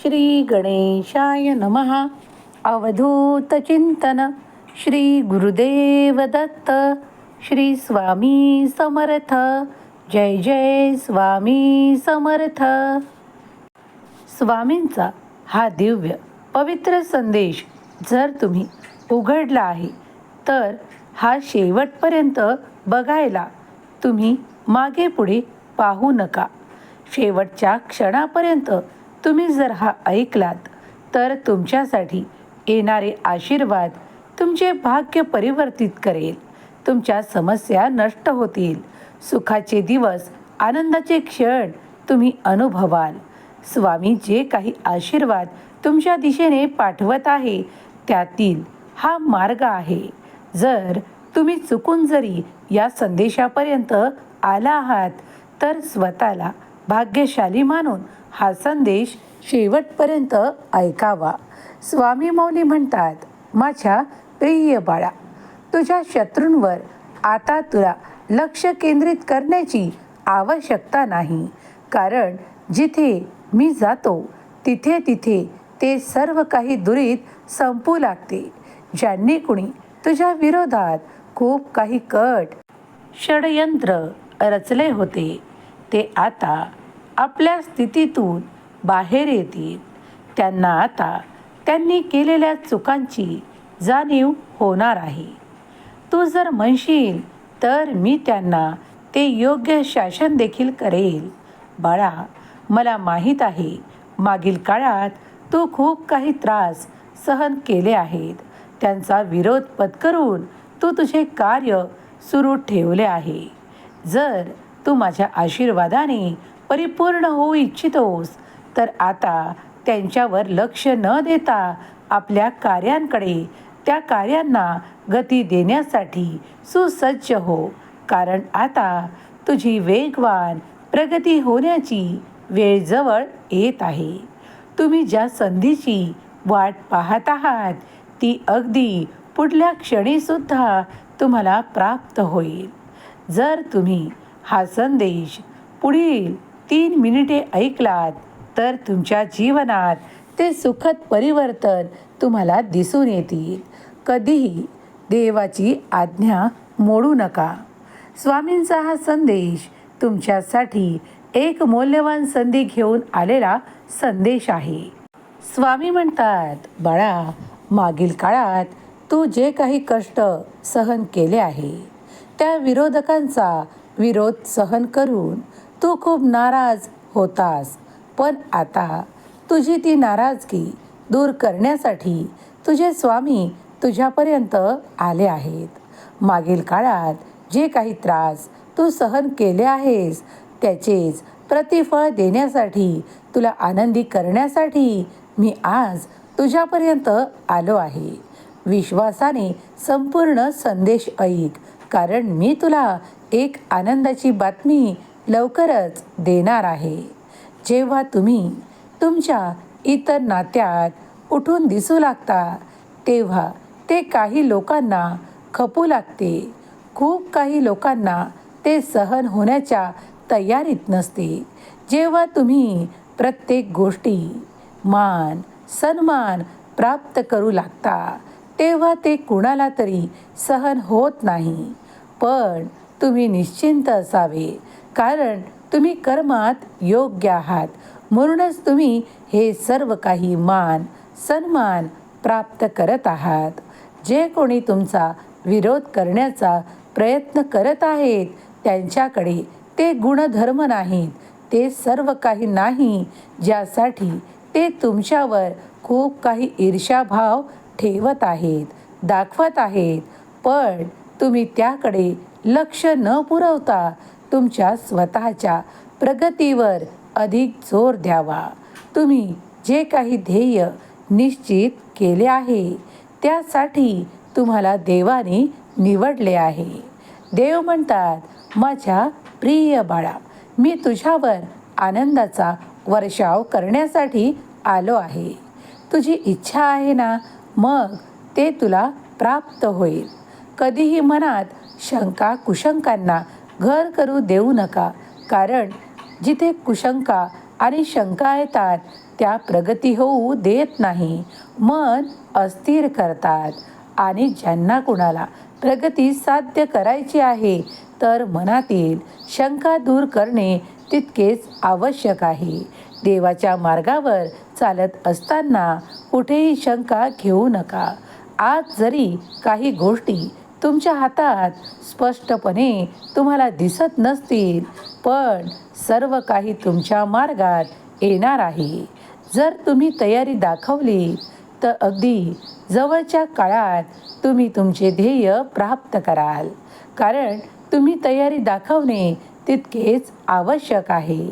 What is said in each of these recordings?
श्री गणेशाय नमहा अवधूत चिंतन। श्री गुरुदेव दत्त। श्री स्वामी समर्थ। जय जय स्वामी समर्थ। स्वामींचा हा दिव्य पवित्र संदेश जर तुम्ही उघडला आहे तर हा शेवटपर्यंत बघायला तुम्ही मागे पुढे पाहू नका. शेवटच्या क्षणापर्यंत तुम्ही जर हा ऐकलात तर तुमच्यासाठी येणारे आशीर्वाद तुमचे भाग्य परिवर्तित करेल. तुमच्या समस्या नष्ट होतील. सुखाचे दिवस आनंदाचे क्षण तुम्ही अनुभवाल. स्वामी जे काही आशीर्वाद तुमच्या दिशेने पाठवत आहे त्यातील हा मार्ग आहे. जर तुम्ही चुकून जरी या संदेशापर्यंत आला आहात तर स्वतःला भाग्यशाली मानून हा संदेश शेवटपर्यंत ऐकावा. स्वामी मौली म्हणतात माझ्या प्रिय बाळा तुझ्या शत्रूंवर आता तुला लक्ष केंद्रित करण्याची आवश्यकता नाही. कारण जिथे मी जातो तिथे तिथे ते सर्व काही दुरीत संपू लागते. ज्यांनी कुणी तुझ्या विरोधात खूप काही कट षडयंत्र रचले होते. ते आता आपल्या स्थितीतून बाहेर येतील. त्यांना आता त्यांनी केलेल्या चुकांची जाणीव होणार आहे. तू जर म्हणशील तर मी त्यांना ते योग्य शासन देखील करेल. बाळा मला माहीत आहे मागील काळात तू खूप काही त्रास सहन केले आहेत. त्यांचा विरोध पत्करून तू तुझे कार्य सुरू ठेवले आहे. जर तू माझ्या आशीर्वादाने परिपूर्ण होऊ इच्छितोस. तर आता त्यांच्यावर लक्ष न देता आपल्या कार्यांकडे त्या कार्यांना गती देण्यासाठी सुसज्ज हो. कारण आता तुझी वेगवान प्रगती होण्याची वेळ जवळ येत आहे. तुम्ही ज्या संधीची वाट पाहत आहात ती अगदी पुढल्या क्षणीसुद्धा तुम्हाला प्राप्त होईल. जर तुम्ही हा संदेश पुढील तीन मिनिटे ऐकलात तर तुमच्या जीवनात ते सुखद परिवर्तन तुम्हाला दिसून येतील. कधीही देवाची आज्ञा मोडू नका. स्वामींचा हा संदेश तुमच्यासाठी एक मौल्यवान संधी घेऊन आलेला संदेश आहे. स्वामी म्हणतात बाळा मागील काळात तू जे काही कष्ट सहन केले आहे त्या विरोधकांचा विरोध सहन करून तू खूप नाराज होतास. पण आता तुझी ती नाराजगी दूर करण्यासाठी तुझे स्वामी तुझ्यापर्यंत आले आहेत. मागील काळात जे काही त्रास तू सहन केले आहेस त्याचेच प्रतिफळ देण्यासाठी तुला आनंदी करण्यासाठी मी आज तुझ्यापर्यंत आलो आहे. विश्वासाने संपूर्ण संदेश ऐक कारण मी तुला एक आनंदाची बातमी लवकरच देणार आहे. जेव्हा तुम्ही तुमच्या इतर नात्यात उठून दिसू लागता तेव्हा ते काही लोकांना खपू लागते. खूप काही लोकांना ते सहन होण्याच्या तयारीत नसते. जेव्हा तुम्ही प्रत्येक गोष्टी मान सन्मान प्राप्त करू लागता तेव्हा ते कुणाला तरी सहन होत नाही. पण तुम्ही निश्चिंत असावे. कारण तुम्ही कर्मात योग्य आहात. म्हणूनच तुम्ही हे सर्व काही मान सन्मान प्राप्त करत आहात. जे कोणी तुमचा विरोध करण्याचा प्रयत्न करत आहेत त्यांच्याकडे ते गुणधर्म नाहीत. ते सर्व काही नाही ज्यासाठी ते तुमच्यावर खूप काही ईर्ष्याभाव ठेवत आहेत दाखवत आहेत. पण तुम्ही त्याकडे लक्ष न पुरवता तुमच्या स्वतःच्या प्रगतीवर अधिक जोर द्यावा. तुम्ही जे काही ध्येय निश्चित केले आहे त्यासाठी तुम्हाला देवाने निवडले आहे. देव म्हणतात माझ्या प्रिय बाळा मी तुझ्यावर आनंदाचा वर्षाव करण्यासाठी आलो आहे. तुझी इच्छा आहे ना मग ते तुला प्राप्त होईल. कधीही मनात शंका कुशंकांना घर करू देऊ नका. कारण जिथे कुशंका आणि शंका येतात त्या प्रगती होऊ देत नाही. मन अस्थिर करतात. आणि ज्यांना कुणाला प्रगती साध्य करायची आहे तर मनातील शंका दूर करणे तितकेच आवश्यक आहे. देवाच्या मार्गावर चालत असताना कुठेही शंका घेऊ नका. आज जरी काही गोष्टी तुमच्या हातात स्पष्टपणे तुम्हाला दिसत नसतील पण सर्व काही तुमच्या मार्गात येणार आहे. जर तुम्ही तयारी दाखवली तर अगदी जवळच्या काळात तुम्ही तुमचे ध्येय प्राप्त कराल. कारण तुम्ही तयारी दाखवणे तितकेच आवश्यक आहे.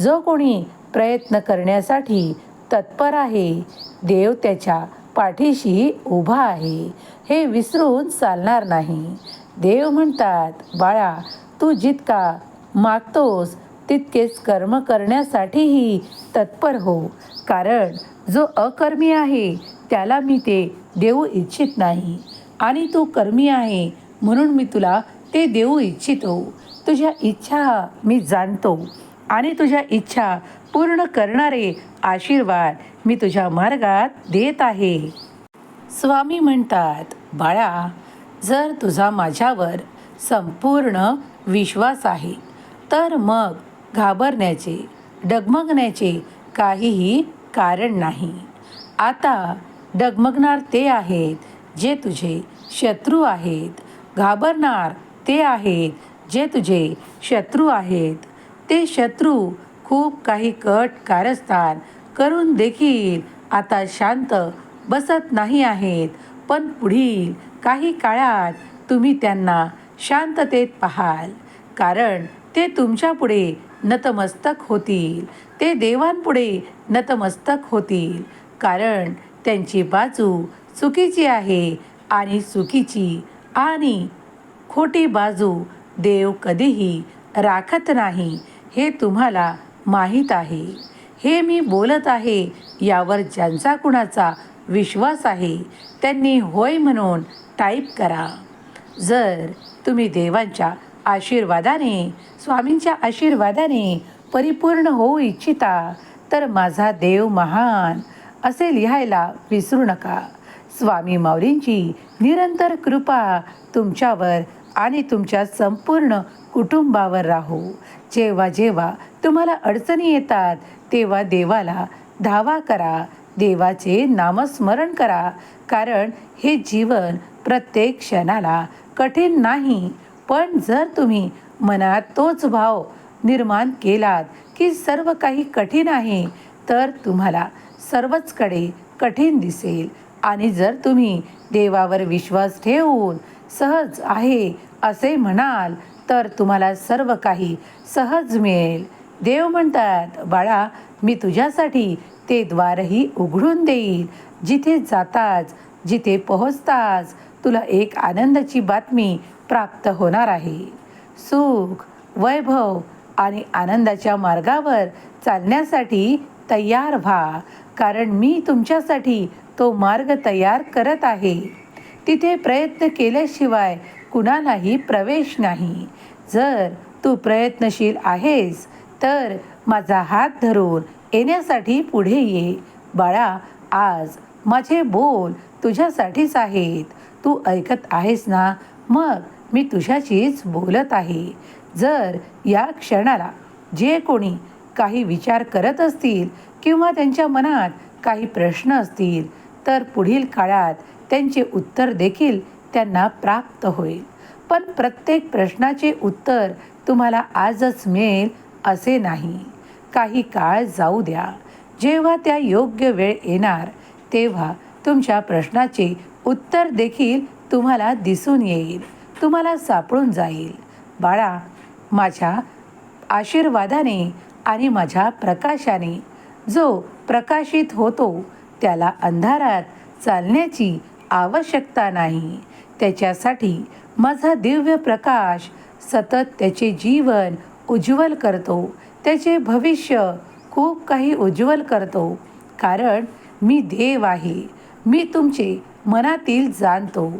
जो कोणी प्रयत्न करण्यासाठी तत्पर आहे देव त्याच्या पाठीशी उभा आहे. हे विसरून चालणार नाही. देव म्हणतात बाळा तू जितका मागतोस तितकेच कर्म करण्यासाठीही तत्पर हो. कारण जो अकर्मी आहे त्याला मी ते देऊ इच्छित नाही. आणि तू कर्मी आहे म्हणून मी तुला ते देऊ इच्छितो. तुझ्या इच्छा मी जाणतो. आणि तुझ्या इच्छा पूर्ण करणारे आशीर्वाद मी तुझ्या मार्गात देत आहे. स्वामी म्हणतात बाळा जर तुझा माझ्यावर संपूर्ण विश्वास आहे तर मग घाबरण्याचे डगमगण्याचे काहीही कारण नाही. आता डगमगणार ते आहेत जे तुझे शत्रू आहेत. घाबरणार ते आहेत जे तुझे शत्रू आहेत. ते शत्रू खूप काही कट कारस्थान करून देखील आता शांत बसत नाही आहेत. पण पुढील काही काळात तुम्ही त्यांना शांततेत पाहाल. कारण ते तुमच्यापुढे नतमस्तक होतील. ते देवांपुढे नतमस्तक होतील. कारण त्यांची बाजू चुकीची आहे आणि चुकीची आणि खोटी बाजू देव कधीही राखत नाही हे तुम्हाला माहीत आहे. हे मी बोलत आहे यावर ज्यांचा कुणाचा विश्वास आहे त्यांनी होय म्हणून टाईप करा. जर तुम्ही देवांच्या आशीर्वादाने स्वामींच्या आशीर्वादाने परिपूर्ण होऊ इच्छिता तर माझा देव महान असे लिहायला विसरू नका. स्वामी माऊलींची निरंतर कृपा तुमच्यावर आणि तुमच्या संपूर्ण कुटुंबावर राहू. जेव्हा जेव्हा तुम्हाला अडचणी येतात तेव्हा देवाला धावा करा देवाचे नामस्मरण करा कारण हे जीवन प्रत्येक क्षणाला कठीण नाही. पण जर तुम्ही मनात तोच भाव निर्माण केलात की सर्व काही कठीण आहे तर तुम्हाला सर्वचकडे कठीण दिसेल. आणि जर तुम्ही देवावर विश्वास ठेवून सहज आहे असे म्हणाल तर तुम्हाला सर्व काही सहज मिळेल. देव म्हणतात बाळा मी तुझ्यासाठी ते द्वारही उघडून देईल जिथे जाताच जिथे पोहोचताच तुला एक आनंदाची बातमी प्राप्त होणार आहे. सुख वैभव आणि आनंदाच्या मार्गावर चालण्यासाठी तयार व्हा कारण मी तुमच्यासाठी तो मार्ग तयार करत आहे. तिथे प्रयत्न केल्याशिवाय कुणालाही प्रवेश नाही. जर तू प्रयत्नशील आहेस तर माझा हात धरून येण्यासाठी पुढे ये. बाळा आज माझे बोल तुझ्यासाठीच आहेत. तू ऐकत आहेस ना? मग मी तुझ्याशीच बोलत आहे. जर या क्षणाला जे कोणी काही विचार करत असतील किंवा त्यांच्या मनात काही प्रश्न असतील तर पुढील काळात त्यांचे उत्तर देखील त्यांना प्राप्त होईल. पण प्रत्येक प्रश्नाचे उत्तर तुम्हाला आजच मिळेल असे नाही. काही काळ जाऊ द्या. जेव्हा त्या योग्य वेळ येणार तेव्हा तुमच्या प्रश्नाचे उत्तर देखील तुम्हाला दिसून येईल. तुम्हाला सापडून जाईल. बाळा माझ्या आशीर्वादाने आणि माझ्या प्रकाशाने जो प्रकाशित होतो त्याला अंधारात चालण्याची आवश्यकता नाही. त्याच्यासाठी माझा दिव्य प्रकाश सतत त्याचे जीवन उज्ज्वल करतो. त्याचे भविष्य खूप काही उज्ज्वल करतो. कारण मी देव आहे. मी तुमचे मनातील जाणतो.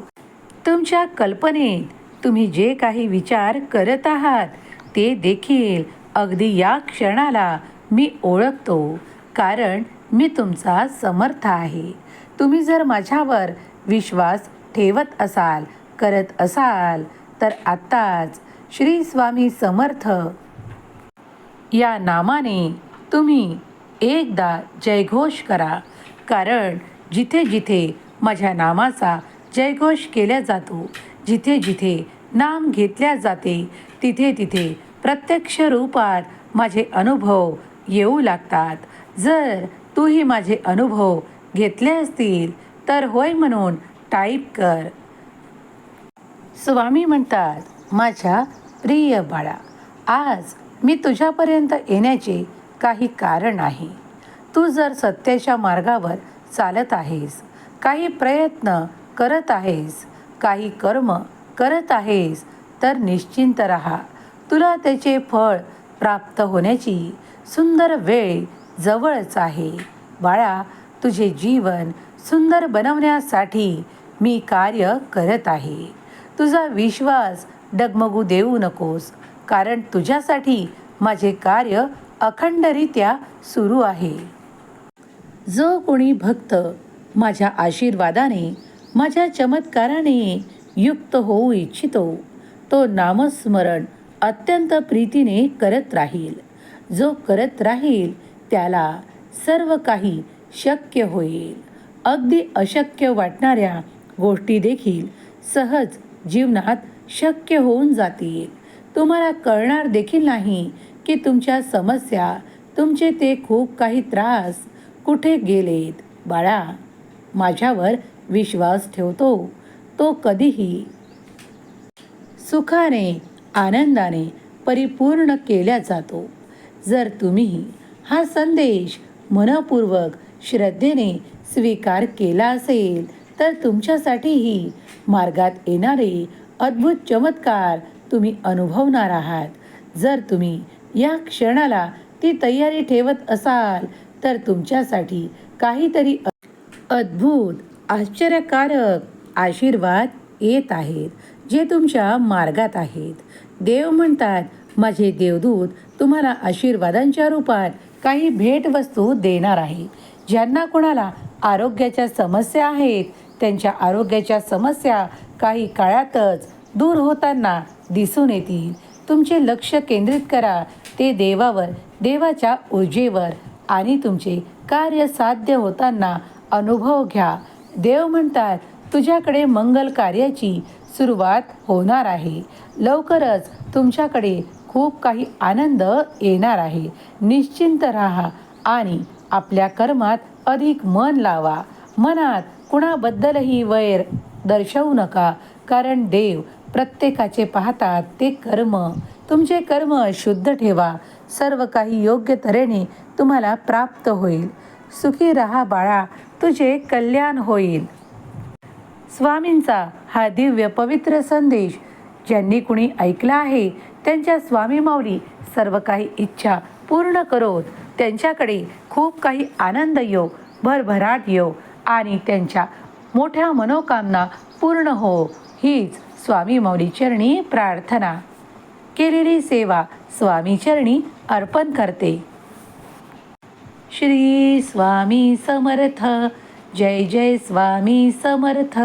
तुमच्या कल्पनेत तुम्ही जे काही विचार करत आहात ते देखील अगदी या क्षणाला मी ओळखतो. कारण मी तुमचा समर्थ आहे. तुम्ही जर माझ्यावर विश्वास ठेवत असाल करत असाल तर आत्ताच श्री स्वामी समर्थ. या नामाने तुम्ही एकदा जयघोष करा कारण जिथे जिथे माझ्या नामाचा जयघोष केला जातो जिथे जिथे नाम घेतल्या जाते तिथे तिथे प्रत्यक्ष रूपात माझे अनुभव येऊ लागतात. जर तूही माझे अनुभव घेतले असतील तर होय म्हणून टाईप कर. स्वामी म्हणतात माझ्या प्रिय बाळा आज मी तुझ्यापर्यंत येण्याचे काही कारण आहे तू जर सत्याच्या मार्गावर चालत आहेस काही प्रयत्न करत आहेस काही कर्म करत आहेस तर निश्चिंत राहा. तुला त्याचे फळ प्राप्त होण्याची सुंदर वेळ जवळच आहे. बाळा तुझे जीवन सुंदर बनवण्यासाठी मी कार्य करत आहे. तुझा विश्वास डगमगू देऊ नकोस. कारण तुझ्यासाठी माझे कार्य अखंडरित्या सुरू आहे. जो कोणी भक्त माझ्या आशीर्वादाने माझ्या चमत्काराने युक्त होऊ इच्छितो तो नामस्मरण अत्यंत प्रीतीने करत राहील. जो करत राहील त्याला सर्व काही शक्य होईल. अगदी अशक्य वाटणाऱ्या गोष्टी देखील सहज जीवनात शक्य होऊन जातील. तुम्हाला कळणार देखील नाही की तुमच्या समस्या तुमचे ते खूप काही त्रास कुठे गेलेत. बाळा माझ्यावर विश्वास ठेवतो. तो कधीही सुखाने आनंदाने परिपूर्ण केला जातो. जर तुम्ही हा संदेश मनपूर्वक श्रद्धेने स्वीकार केला असेल तर तुमच्यासाठीही मार्गात येणारे अद्भुत चमत्कार तुम्ही अनुभवणार आहात. जर तुम्ही या क्षणाला ती तयारी ठेवत असाल तर तुमच्यासाठी काहीतरी अद्भुत आश्चर्यकारक आशीर्वाद येत आहेत जे तुमच्या मार्गात आहेत. देव म्हणतात माझे देवदूत तुम्हाला आशीर्वादांच्या रूपात काही भेटवस्तू देणार आहे. ज्यांना कोणाला आरोग्याच्या समस्या आहेत त्यांच्या आरोग्याच्या समस्या काही काळातच दूर होताना दिसून येतील. तुमचे लक्ष केंद्रित करा. ते देवावर देवाच्या ऊर्जेवर आणि तुमचे कार्य साध्य होताना अनुभव घ्या. देव म्हणतात तुझ्याकडे मंगल कार्याची सुरुवात होणार आहे. लवकरच तुमच्याकडे खूप काही आनंद येणार आहे. निश्चिंत राहा आणि आपल्या कर्मात अधिक मन लावा. मनात कुणाबद्दलही वैर दर्शवू नका कारण देव प्रत्येकाचे पाहतात ते कर्म. तुमचे कर्म शुद्ध ठेवा. सर्व काही योग्य तऱ्हेने तुम्हाला प्राप्त होईल. सुखी रहा बाळा तुझे कल्याण होईल. स्वामींचा हा दिव्य पवित्र संदेश ज्यांनी कुणी ऐकला आहे त्यांच्या स्वामी माऊली सर्व काही इच्छा पूर्ण करोत. त्यांच्याकडे खूप काही आनंद येऊ भरभराट येऊ आणि त्यांच्या मोठ्या मनोकामना पूर्ण हो. हीच स्वामी मौलीचरणी चरणी प्रार्थना. केलेली सेवा स्वामी चरणी अर्पण करते. श्री स्वामी समर्थ. जय जय स्वामी समर्थ.